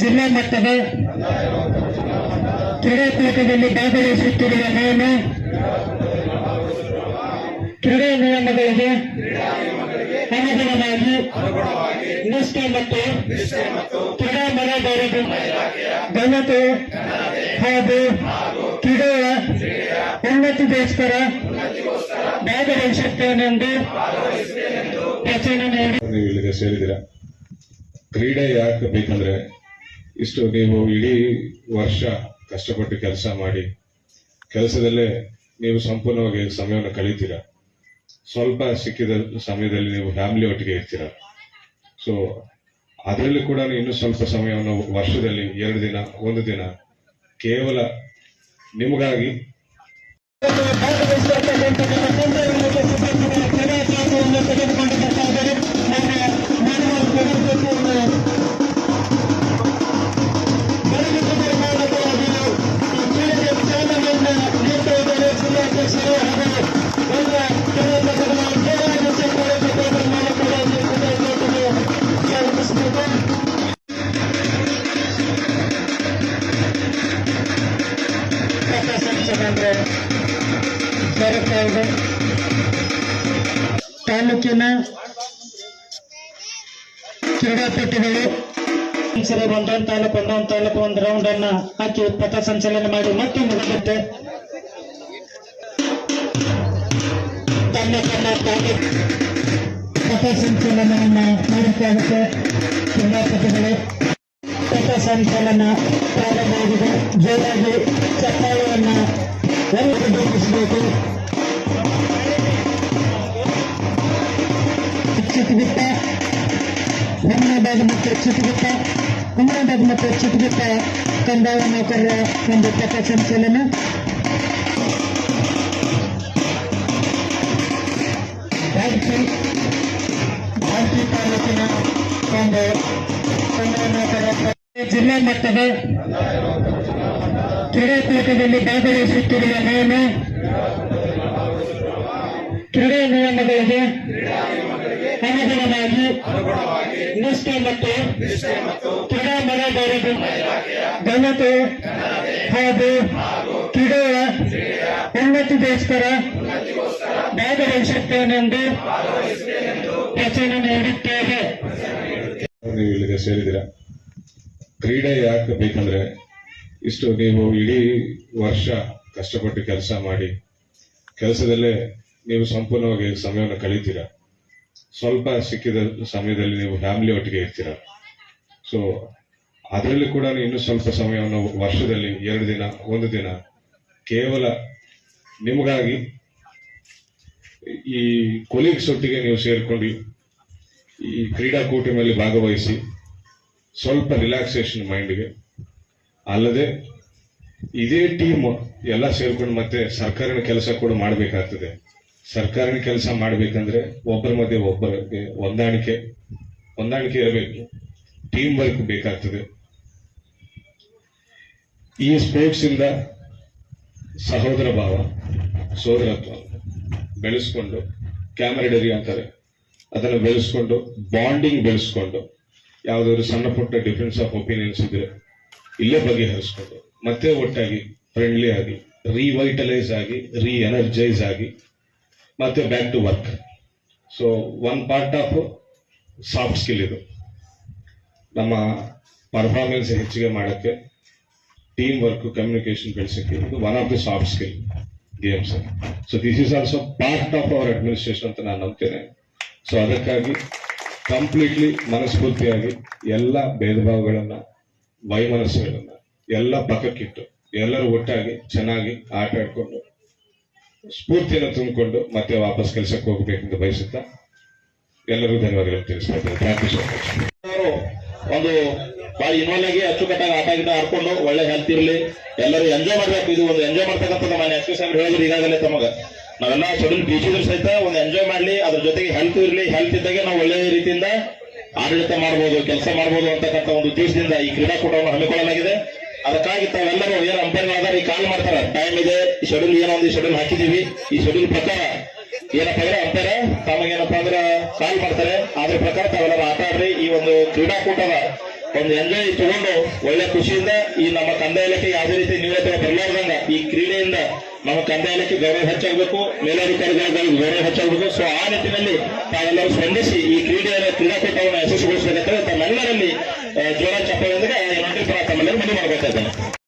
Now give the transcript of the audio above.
ಜಿಲ್ಲಾ ಮಟ್ಟದ ಕ್ರೀಡಾಕೂಟದಲ್ಲಿ ಭಾಗವಹಿಸುತ್ತಿರುವ ನಾನು ಕ್ರೀಡಾ ನಿಯಮಗಳಿಗೆ ಅನುಗುಣವಾಗಿ ನಿಷ್ಠೆ ಮತ್ತು ಕ್ರೀಡಾ ಮನೋಭಾವದ ಘನತೆ ಹಾಗೂ ಕ್ರೀಡೆಯ ಉನ್ನತಿಗೋಸ್ಕರ ಭಾಗವಹಿಸುತ್ತೇನೆಂದು ವಚನ ನೀಡಿ. ಸೇರಿದಿರ ಕ್ರೀಡೆ ಯಾಕೆ ಬೇಕಂದ್ರೆ ಇಷ್ಟು ನೀವು ಇಡೀ ವರ್ಷ ಕಷ್ಟಪಟ್ಟು ಕೆಲಸ ಮಾಡಿ. ಕೆಲಸದಲ್ಲೇ ನೀವು ಸಂಪೂರ್ಣವಾಗಿ ಸಮಯವನ್ನು ಕಳೀತೀರ. ಸ್ವಲ್ಪ ಸಿಕ್ಕಿದ ಸಮಯದಲ್ಲಿ ನೀವು ಫ್ಯಾಮಿಲಿ ಒಟ್ಟಿಗೆ ಇರ್ತೀರ. ಸೊ ಅದರಲ್ಲಿ ಕೂಡ ಇನ್ನು ಸ್ವಲ್ಪ ಸಮಯವನ್ನು ವರ್ಷದಲ್ಲಿ ಎರಡು ದಿನ, ಒಂದು ದಿನ ಕೇವಲ ನಿಮಗಾಗಿ ಸಂಸದಂದ್ರೆ ಬರುತ್ತಾ ಇದೆ. ತಾಲೂಕಿನ ಕ್ರೀಡಾಪಟುಗಳು ಸರಿ ಒಂದೊಂದು ತಾಲೂಕು ಒಂದೊಂದು ತಾಲೂಕು ಒಂದು ರೌಂಡ್ ಅನ್ನ ಹಾಕಿ ಪಥ ಸಂಚಲನ ಮಾಡಿ ಮತ್ತೆ ಮುಗಿಸುತ್ತೆ. ತನ್ನ ತನ್ನ ತಾಲೂಕು ಪಥ ಸಂಚಲನವನ್ನ ಮಾಡಬೇಕಾಗುತ್ತೆ ಕ್ರೀಡಾಪಟುಗಳು ಪಥ ಸಂಚಲನ ಪ್ರಾರಂಭವಾಗಿದೆ. ಜೋರಾಗಿ ಮತ್ತು ಚಿತ್ರಗುಪ್ತ ಹುಮನಾಬಾದ್ ಮತ್ತು ಚಿತ್ರಗುಪ್ತ ಕಂದಾಯ ನೌಕರರ ಒಂದು ಪಥ ಸಂಚಲನ ತಾಲೂಕಿನ ಒಂದು ಜಿಲ್ಲಾ ಮಟ್ಟದ ಕ್ರೀಡಾಕೂಟದಲ್ಲಿ ಭಾಗವಹಿಸುತ್ತಿರುವ ನಾನು ಕ್ರೀಡಾ ನಿಯಮಗಳಿಗೆ ಅನುಗುಣವಾಗಿ ನಿಷ್ಠೆ ಮತ್ತು ಕ್ರೀಡಾ ಮನೋಭಾವದ ಘನತೆ ಹಾಗೂ ಕ್ರೀಡೆಯ ಉನ್ನತಿಗೋಸ್ಕರ ಭಾಗವಹಿಸುತ್ತೇನೆಂದು ವಚನ ನೀಡುತ್ತೇವೆ. ನೀವು ಸೇರಿದಿರ ಕ್ರೀಡೆ ಯಾಕೆ ಬೇಕಂದ್ರೆ ಇಷ್ಟು ನೀವು ಇಡೀ ವರ್ಷ ಕಷ್ಟಪಟ್ಟು ಕೆಲಸ ಮಾಡಿ, ಕೆಲಸದಲ್ಲೇ ನೀವು ಸಂಪೂರ್ಣವಾಗಿ ಸಮಯವನ್ನು ಕಳೀತೀರಾ? ಸ್ವಲ್ಪ ಸಿಕ್ಕಿದ ಸಮಯದಲ್ಲಿ ನೀವು ಫ್ಯಾಮಿಲಿ ಒಟ್ಟಿಗೆ ಇರ್ತೀರ. ಸೊ ಅದರಲ್ಲಿ ಕೂಡ ಇನ್ನು ಸ್ವಲ್ಪ ಸಮಯವನ್ನು ವರ್ಷದಲ್ಲಿ ಎರಡು ದಿನ, ಒಂದು ದಿನ ಕೇವಲ ನಿಮಗಾಗಿ ಈ ಕೊಲೀಗ್ಸ್ ಒಟ್ಟಿಗೆ ನೀವು ಸೇರ್ಕೊಂಡು ಈ ಕ್ರೀಡಾಕೂಟದಲ್ಲಿ ಭಾಗವಹಿಸಿ ಸ್ವಲ್ಪ ರಿಲ್ಯಾಕ್ಸೇಷನ್ ಮೈಂಡ್ಗೆ ಅಲ್ಲದೆ ಇದೇ ಟೀಮ್ ಎಲ್ಲ ಸೇರ್ಕೊಂಡು ಮತ್ತೆ ಸರ್ಕಾರಿನ ಕೆಲಸ ಕೂಡ ಮಾಡಬೇಕಾಗ್ತದೆ. ಸರ್ಕಾರಿನ ಕೆಲಸ ಮಾಡಬೇಕಂದ್ರೆ ಒಬ್ಬರ ಮಧ್ಯೆ ಒಬ್ಬರಿಗೆ ಹೊಂದಾಣಿಕೆ ಹೊಂದಾಣಿಕೆ ಇರಬೇಕು. ಟೀಮ್ ವರ್ಕ್ ಬೇಕಾಗ್ತದೆ. ಈ ಸ್ಪೋರ್ಟ್ಸ್ ಇಂದ ಸಹೋದರ ಭಾವ, ಸೋದರತ್ವ ಬೆಳೆಸ್ಕೊಂಡು ಕ್ಯಾಮರಡರಿ ಅಂತಾರೆ. ಅದನ್ನು ಬೆಳೆಸ್ಕೊಂಡು ಬಾಂಡಿಂಗ್ ಬೆಳೆಸ್ಕೊಂಡು, ಯಾವುದಾದ್ರು ಸಣ್ಣ ಪುಟ್ಟ ಡಿಫ್ರೆನ್ಸ್ ಆಫ್ ಒಪಿನಿಯನ್ಸ್ ಇದ್ರೆ ಇಲ್ಲೇ ಬಗೆಹರಿಸ್ಕೊಂಡು, ಮತ್ತೆ ಒಟ್ಟಾಗಿ ಫ್ರೆಂಡ್ಲಿ ಆಗಿ ರಿವೈಟಲೈಸ್ ಆಗಿ ರೀಎನರ್ಜೈಸ್ ಆಗಿ ಮತ್ತೆ back to work so one part of soft skill ಇದು. ನಮ್ಮ ಪರ್ಫಾರ್ಮೆನ್ಸ್ ಹೆಚ್ಚಿಗೆ ಮಾಡೋಕ್ಕೆ ಟೀಮ್ ವರ್ಕ್ ಕಮ್ಯುನಿಕೇಶನ್ ಬೆಳೆಸಕ್ಕೆ ಇದು one of the soft skill games so this is also part of our administration ಅಂತ ನಾನು ನಂಬ್ತೇನೆ. ಸೊ ಅದಕ್ಕಾಗಿ ಕಂಪ್ಲೀಟ್ಲಿ ಮನಸ್ಫೂರ್ತಿಯಾಗಿ ಎಲ್ಲ ಭೇದ ಭಾವಗಳನ್ನ ವೈಮನಸ್ಸುಗಳನ್ನ ಎಲ್ಲ ಪಕ್ಕಕ್ಕಿಟ್ಟು ಎಲ್ಲರೂ ಒಟ್ಟಾಗಿ ಚೆನ್ನಾಗಿ ಆಟ ಆಡ್ಕೊಂಡು ಸ್ಫೂರ್ತಿಯನ್ನು ತುಂಬಿಕೊಂಡು ಮತ್ತೆ ವಾಪಸ್ ಕೆಲಸಕ್ಕೆ ಹೋಗಬೇಕೆಂದು ಬಯಸುತ್ತಾ ಎಲ್ಲರಿಗೂ ಧನ್ಯವಾದಗಳು ತಿಳಿಸ್ತಾ ಥ್ಯಾಂಕ್ ಯು ಸೊ ಮಚ್ ಒಂದು ಬಹಳ ಇನ್ವಾಲ್ವ್ ಆಗಿ ಅಚ್ಚುಕಟ್ಟಾಗಿ ಆಟ ಗಿಟ ಆಡ್ಕೊಂಡು ಒಳ್ಳೆ ಹೆಲ್ತ್ ಇರಲಿ. ಎಲ್ಲರೂ ಎಂಜಾಯ್ ಮಾಡಬೇಕು. ಇದು ಒಂದು ಎಂಜಾಯ್ ಮಾಡ್ತಕ್ಕಂಥದ್ದು ಮನೆ ಎಸ್ ಪಿ ಸಾಹೇಬ್ ಹೇಳಿದ್ರು ಈಗಾಗಲೇ ತಮಗ. ನಾವೆಲ್ಲ ಶೆಡ್ಯೂಲ್ ಬೀಚಿದ್ರು ಸಹಿತ ಒಂದು ಎಂಜಾಯ್ ಮಾಡ್ಲಿ. ಅದ್ರ ಜೊತೆಗೆ ಹೆಲ್ತ್ ಇರಲಿ. ಹೆಲ್ತ್ ಇದ್ದಾಗ ನಾವು ಒಳ್ಳೆ ರೀತಿಯಿಂದ ಆಡಳಿತ ಮಾಡಬಹುದು ಕೆಲಸ ಮಾಡಬಹುದು ಅಂತಕ್ಕಂಥ ಒಂದು ಉದ್ದೇಶದಿಂದ ಈ ಕ್ರೀಡಾಕೂಟವನ್ನು ಹಮ್ಮಿಕೊಳ್ಳಲಾಗಿದೆ. ಅದಕ್ಕಾಗಿ ತಾವೆಲ್ಲರೂ ಏನು ಅಂಪೈರ್ಗಳಾದ್ರೆ ಈ ಕಾಲ್ ಮಾಡ್ತಾರೆ. ಟೈಮ್ ಇದೆ. ಶೆಡ್ಯೂಲ್ ಏನೋ ಒಂದು ಶೆಡ್ಯೂಲ್ ಹಾಕಿದೀವಿ ಈ ಶೆಡ್ಯೂಲ್ ಪ್ರಕಾರ ಏನಪ್ಪ ಅಂದ್ರೆ ಅಂತಾರೆ, ತಮಗೇನಪ್ಪ ಅಂದ್ರೆ ಕಾಲ್ ಮಾಡ್ತಾರೆ. ಅದ್ರ ಪ್ರಕಾರ ತಾವೆಲ್ಲರೂ ಆಟ ಈ ಒಂದು ಕ್ರೀಡಾಕೂಟದ ಒಂದು ಎಂಜಾಯ್ ತಗೊಂಡು ಒಳ್ಳೆ ಖುಷಿಯಿಂದ ಈ ನಮ್ಮ ಕಂದಾಯ ಇಲಾಖೆ ಯಾವುದೇ ರೀತಿ ನ್ಯೂನತೆ ಬರಲಾರ್ದಂಗ ಈ ಕ್ರೀಡೆಯಿಂದ ನಮ್ಮ ಕಂದಾಯ ಇಲಾಖೆ ಗೌರವ ಹೆಚ್ಚಾಗಬೇಕು ಮೇಲಾಧಿಕಾರಿಗಳ ಗೌರವ ಹೆಚ್ಚಾಗಬೇಕು. ಸೊ ಆ ನಿಟ್ಟಿನಲ್ಲಿ ತಾವೆಲ್ಲರೂ ಸ್ಪಂದಿಸಿ ಈ ಕ್ರೀಡೆಯ ಕ್ರೀಡಾಕೂಟವನ್ನು ಯಶಸ್ವಿಗೊಳಿಸಬೇಕಂತ ತಮ್ಮೆಲ್ಲರಲ್ಲಿ ಜೋರ ಚಪ್ಪಾಳೆಯೊಂದಿಗೆ ಈ ತಮ್ಮಲ್ಲಿ ಮನವಿ ಮಾಡಬೇಕಾಗ್ತದೆ.